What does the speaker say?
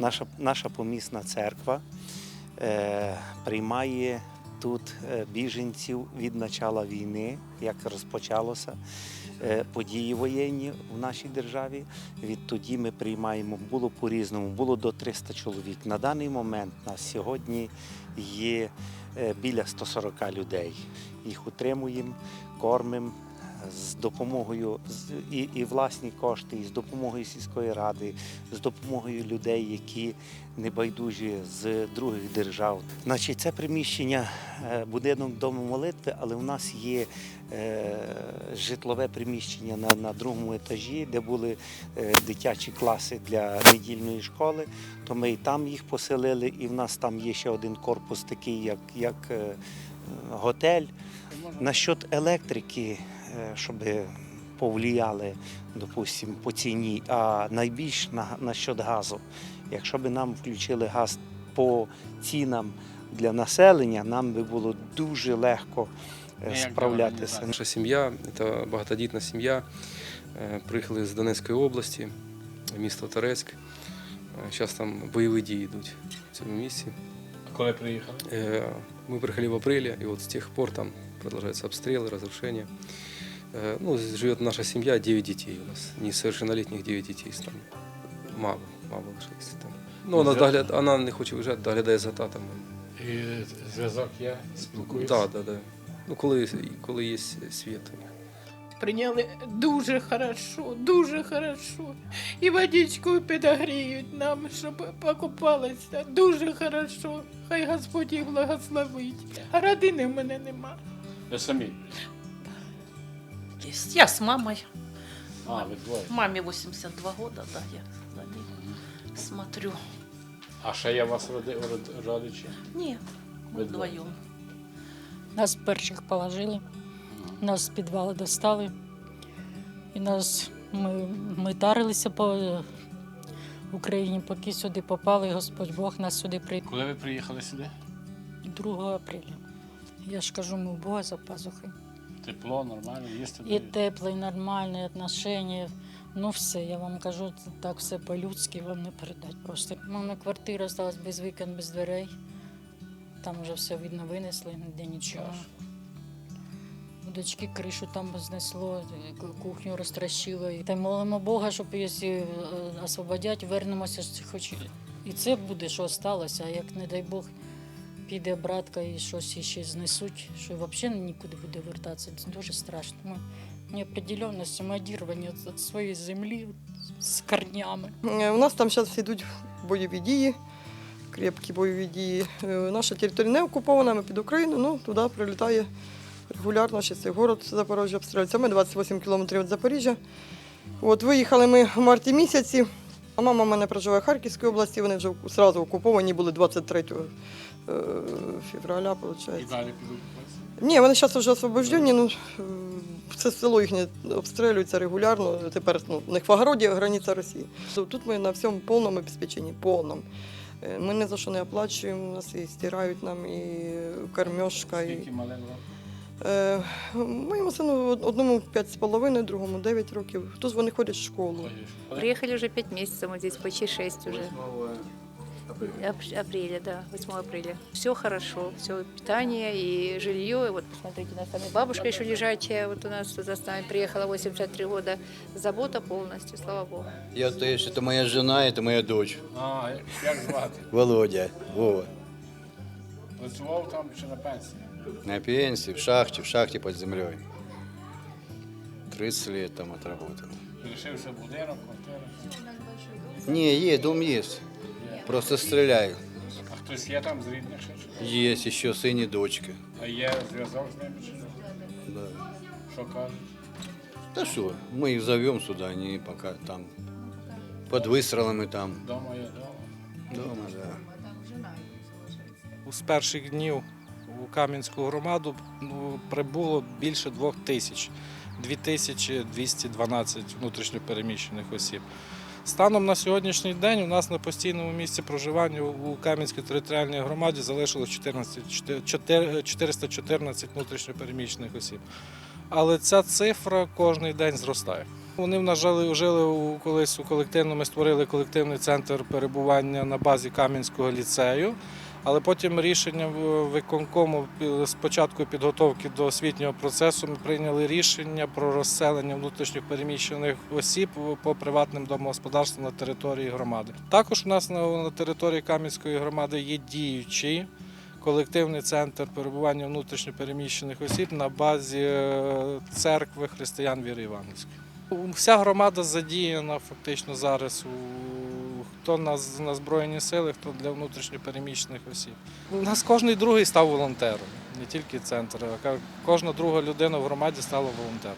Наша, наша помісна церква е, приймає тут е, біженців від начала війни, як розпочалося е, події воєнні в нашій державі. Відтоді ми приймаємо, було по-різному, було до 300 чоловік. На даний момент на сьогодні є е, біля 140 людей. Їх утримуємо, кормимо з допомогою і, і власні кошти, і з допомогою сільської ради, з допомогою людей, які небайдужі з других держав. Значить, це приміщення е, будинок дому молитви, але у нас є е, житлове приміщення на, на другому етажі, де були е, дитячі класи для недільної школи. То ми і там їх поселили, і в нас там є ще один корпус, такий, як, як е, готель. Насчет електрики, е, щоб повлияли, допустим, по ціні, а найбільш на, насчет газу. Якщо б нам включили газ по цінам для населення, нам би було дуже легко е, Ніяк справлятися. Наша сім'я це багатодітна сім'я. Е, Приїхали з Донецької області, місто Торецьк. Зараз там бойові дії йдуть в цьому місці. А коли приїхали? Э, Мы приехали в апреле, и вот с тех пор там продолжаются обстрелы, разрушения. Э, Ну, живет наша семья, 9 детей у нас, несовершеннолетних 9 детей. Там мало, мало лишилося там. Ну, вона, догляд, вона не хоче виїжджати, доглядає за татом. І зв'язок є, спілкуєшся? Так, так, так. Ну, коли, коли є світ у них. Прийняли дуже хорошо, дуже хорошо. І водичку підогріють нам, щоб покупалися. Дуже хорошо. Хай Господь їх благословить. А родини в мене нема. Ви самі? Есть. Я с мамой. А, ви двоє. Маме 82 года, да, я за ней смотрю. А ще у вас роди, род- родичі? Не, мы Вы двое. вдвоем. Нас перших положили, нас з підвалу достали. І нас ми, ми тарилися по е, Україні, поки сюди попали, Господь Бог нас сюди прийняв Коли ви приїхали сюди? 2 апреля. Я ж кажу, ми у Бога за пазухою. Тепло, нормально, їсти І тепле, і нормальне отношення. Ну все, я вам кажу, так все по-людськи вам не передати. Просто У мене квартира залишилась без вікон, без дверей. Там вже все видно винесли, ніде нічого. У дочки кришу там знесло, кухню розтрощило. І Та молимо Бога, щоб якщо е, освободять, вернемося хоч. І це буде, що сталося. А як, не дай Бог, піде братка і щось ще знесуть, що взагалі нікуди буде вертатися. Це дуже страшно. Ми неопределенності, ми від, своєї землі з корнями. Е, У нас там зараз йдуть бойові дії, крепкі бойові дії. Е, Наша територія не окупована, ми під Україну, ну туди прилітає регулярно, ще цей город Запоріжжя обстрілюється. Ми 28 кілометрів від Запоріжжя. От виїхали ми в марті місяці, а мама в мене проживає в Харківській області, вони вже одразу окуповані були 23 е, февраля, І далі підуть. Ні, вони зараз вже освобождені. Ну, це село їхнє обстрілюється регулярно. Тепер ну, у них в огороді границя Росії. Тут ми на всьому повному обезпеченні, повному. Е, Ми ні за що не оплачуємо, у нас і стирають нам, і кормежка. І... Скільки? Е, моєму сину одному 5,5, другому 9 років. Хтось вони ходять в школу. Приехали уже пять месяцев, мы здесь почти шесть уже. Ап- Апреля, да, 8 апреля. Все хорошо, все питание и жилье. И вот посмотрите, у нас там и бабушка еще лежачая, вот у нас за нами приехала 83 года. Забота полностью, слава богу. Я то есть, это моя жена, это моя дочь. А, як- як звати? Володя, Вова. Працював там чи на пенсії? На пенсии, в шахте, в шахте под землей. 30 лет там отработал. Лишився будинок, квартира. Не, есть, дом есть. Просто стреляю. А хтось є там з рідних ще? чи? Есть еще сын и дочка. А є зв'язок з ними чи ні? Да. Що кажуть? Да что, мы их зовем сюда, они пока там под выстрелами там. Дома є дома. Дома, да. З перших днів у Кам'янську громаду ну, прибуло більше двох тисяч, 2212 внутрішньопереміщених осіб. Станом на сьогоднішній день у нас на постійному місці проживання у Кам'янській територіальній громаді залишилось 14, 414 внутрішньопереміщених осіб. Але ця цифра кожен день зростає. Вони в нас жили, жили у, колись у колективному, ми створили колективний центр перебування на базі Кам'янського ліцею. Але потім рішенням виконкому з початку підготовки до освітнього процесу ми прийняли рішення про розселення внутрішньо переміщених осіб по приватним домогосподарствам на території громади. Також у нас на, території Кам'янської громади є діючий колективний центр перебування внутрішньо переміщених осіб на базі е, церкви християн Віри Іванівської. Вся громада задіяна фактично зараз у хто на, на Збройні сили, хто для внутрішньопереміщених осіб. У нас кожен другий став волонтером, не тільки центр, а кожна друга людина в громаді стала волонтером.